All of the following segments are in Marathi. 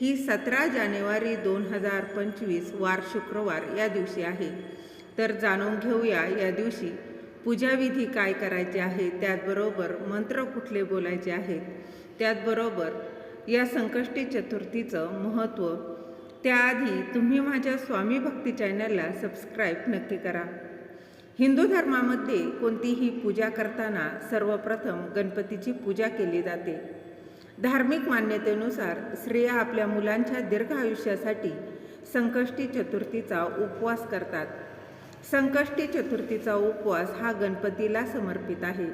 ही सतरा जानेवारी दोन हजार पंचवीस वार शुक्रवार या दिवशी आहे. तर जाणून घेऊया या दिवशी. पूजाविधी काय करायचे आहे? त्याचबरोबर मंत्र कुठले बोलायचे आहेत? त्याचबरोबर या संकष्टी चतुर्थीचं महत्त्व. त्याआधी तुम्ही माझ्या स्वामी भक्ती चॅनलला सबस्क्राईब नक्की करा. हिंदू धर्मामध्ये कोणतीही पूजा करताना सर्वप्रथम गणपतीची पूजा केली जाते. धार्मिक मान्यतेनुसार स्त्रिया आपल्या मुलांच्या दीर्घ आयुष्यासाठी संकष्टी चतुर्थीचा उपवास करतात. संकष्टी चतुर्थीचा उपवास हा गणपतीला समर्पित आहे.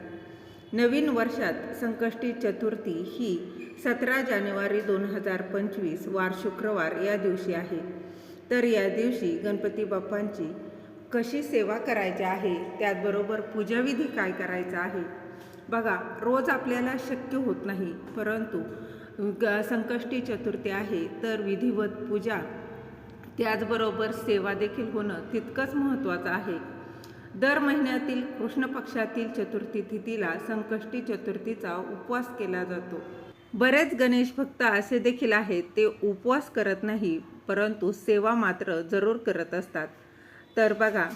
नवीन वर्षात संकष्टी चतुर्थी ही सतरा जानेवारी दोन हजार पंचवीस वार शुक्रवार या दिवशी आहे. तर या दिवशी गणपती बाप्पांची कशी सेवा करायची आहे? त्याचबरोबर पूजाविधी काय करायचा आहे? बघा रोज आपल्याला शक्य होत नाही परंतु ग संकष्टी चतुर्थी आहे तर विधिवत पूजा त्याचबरोबर सेवा देखील होणं तितकंच महत्त्वाचं आहे. दर महिन्यातील कृष्ण पक्षातील चतुर्थी तिथीला संकष्टी चतुर्थीचा उपवास केला जातो. बरेच गणेश भक्त असे देखील आहेत ते उपवास करत नाही परंतु सेवा मात्र जरूर करत असतात. तर बघा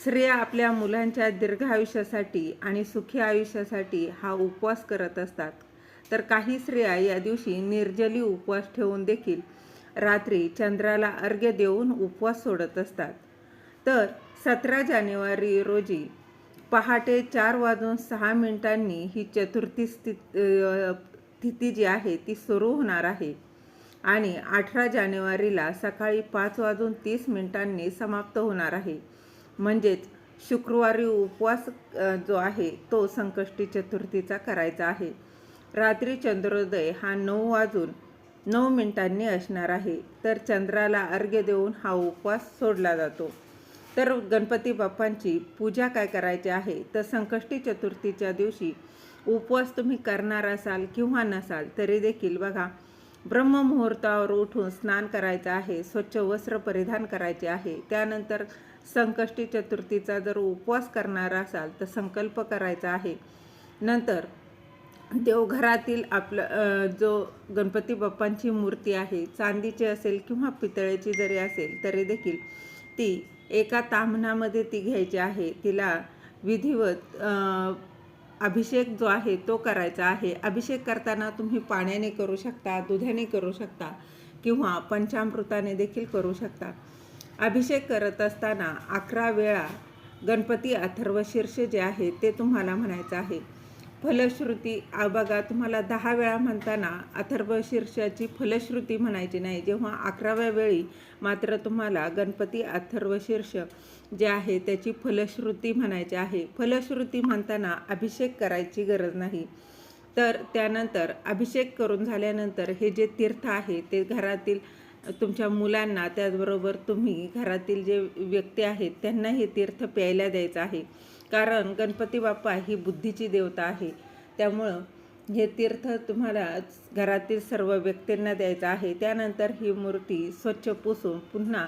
स्त्रिया आपल्या मुलांच्या दीर्घ आयुष्यासाठी आणि सुखी आयुष्यासाठी हा उपवास करत असतात. तर काही स्त्रिया या दिवशी निर्जली उपवास ठेवून देखील रात्री चंद्राला अर्घ्य देऊन उपवास सोडत असतात. तर सतरा जानेवारी रोजी पहाटे चार वाजून सहा मिनिटांनी ही चतुर्थी स्थिती तिथी जी आहे ती सुरू होणार आहे आणि अठरा जानेवारीला सकाळी पाच वाजून तीस मिनिटांनी समाप्त होणार आहे. म्हणजेच शुक्रवारी उपवास जो आहे तो संकष्टी चतुर्थीचा करायचा आहे. रात्री चंद्रोदय हा नऊ वाजून नऊ मिनिटांनी असणार आहे. तर चंद्राला अर्घ्य देऊन हा उपवास सोडला जातो. तर गणपती बाप्पांची पूजा काय करायची आहे? तर संकष्टी चतुर्थीच्या दिवशी उपवास तुम्ही करणार असाल किंवा नसाल तरी देखील बघा. ब्रह्ममुहूर्तावर उठून स्नान करायचं आहे स्वच्छ वस्त्र परिधान करायचे आहे. त्यानंतर संकष्टी चतुर्थीचा जर उपवास करणार असाल तर संकल्प करायचा आहे. नंतर देवघरातील आपलं जो गणपती बाप्पांची मूर्ती आहे चांदीची असेल किंवा पितळेची जरी असेल तरी देखील ती एका ताम्हणामध्ये ती घ्यायची आहे. तिला विधिवत अभिषेक जो आहे तो करायचा आहे. अभिषेक करताना तुम्ही पाण्याने करू शकता दुधाने करू शकता किंवा पंचामृताने देखील करू शकता. अभिषेक करत असताना अकरा वेळा गणपती अथर्व शीर्ष जे आहे ते तुम्हाला म्हणायचं आहे. फलश्रुती बघा तुम्हाला दहा वेळा म्हणताना अथर्व शीर्षाची फलश्रुती म्हणायची नाही. जेव्हा अकराव्या वेळी मात्र तुम्हाला गणपती अथर्व शीर्ष जे आहे त्याची फलश्रुती म्हणायची आहे. फलश्रुती म्हणताना अभिषेक करायची गरज नाही. तर त्यानंतर अभिषेक करून झाल्यानंतर हे जे तीर्थ आहे ते घरातील तुमच्या मुलांना त्याचबरोबर तुम्ही घरातील जे व्यक्ती आहेत त्यांना हे तीर्थ प्यायला द्यायचं आहे. कारण गणपती बाप्पा ही बुद्धीची देवता आहे. त्यामुळं हे तीर्थ तुम्हाला घरातील सर्व व्यक्तींना द्यायचं आहे. त्यानंतर ही मूर्ती स्वच्छ पुसून पुन्हा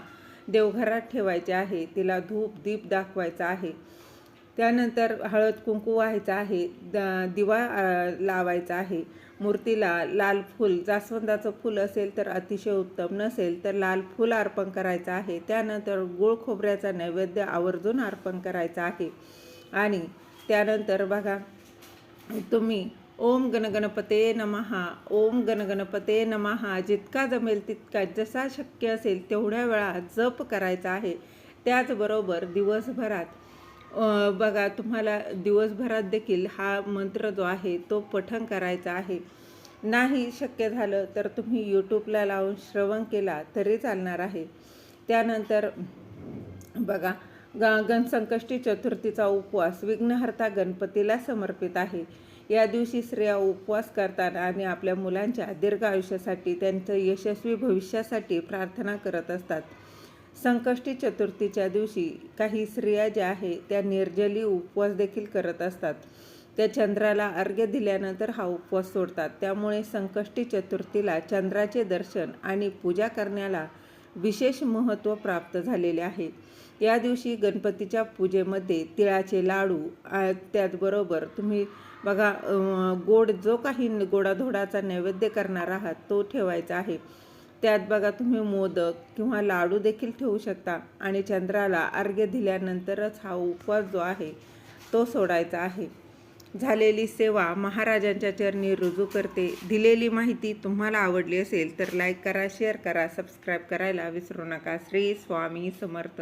देवघरात ठेवायची आहे. तिला धूप दीप दाखवायचा आहे. त्यानंतर हळद कुंकू व्हायचं आहे. द दिवा लावायचा आहे. मूर्तीला लाल फूल जास्वंदाचं फूल असेल तर अतिशय उत्तम नसेल तर लाल फूल अर्पण करायचं आहे. त्यानंतर गोळ खोबऱ्याचा नैवेद्य आवर्जून अर्पण करायचा आहे. आणि त्यानंतर बघा तुम्ही ओम गणगणपते नमहा ओम गणगणपते नमहा जितका जमेल तितका जसा शक्य असेल तेवढ्या वेळा जप करायचा आहे. त्याचबरोबर दिवसभरात बघा तुम्हाला दिवसभरात देखील हा मंत्र जो आहे तो पठण करायचा आहे. नाही शक्य झालं तर तुम्ही यूट्यूबला लावून श्रवण केला तरी चालणार आहे. त्यानंतर बघा ग गणसंकष्टी चतुर्थीचा उपवास विघ्नहर्ता गणपतीला समर्पित आहे. या दिवशी स्त्रिया उपवास करतात आणि आपल्या मुलांच्या दीर्घ आयुष्यासाठी त्यांचं यशस्वी भविष्यासाठी प्रार्थना करत असतात. संकष्टी चतुर्थीच्या दिवशी काही स्त्रिया ज्या आहे त्या निर्जली उपवास देखील करत असतात. त्या चंद्राला अर्घ्य दिल्यानंतर हा उपवास सोडतात. त्यामुळे संकष्टी चतुर्थीला चंद्राचे दर्शन आणि पूजा करण्याला विशेष महत्त्व प्राप्त झालेले आहे. या दिवशी गणपतीच्या पूजेमध्ये तिळाचे लाडू त्याचबरोबर तुम्ही बघा गोड जो काही गोडाधोडाचा नैवेद्य करणार आहात तो ठेवायचा आहे. त्यात बघा तुम्ही मोदक किंवा लाडू देखील ठेवू शकता. आणि चंद्राला अर्घ्य दिल्यानंतरच हा उपवास जो आहे तो सोडायचा आहे. झालेली सेवा महाराजांच्या चरणी रुजू करते. दिलेली माहिती तुम्हाला आवडली असेल तर लाईक करा शेअर करा सबस्क्राईब करायला विसरू नका. श्री स्वामी समर्थ.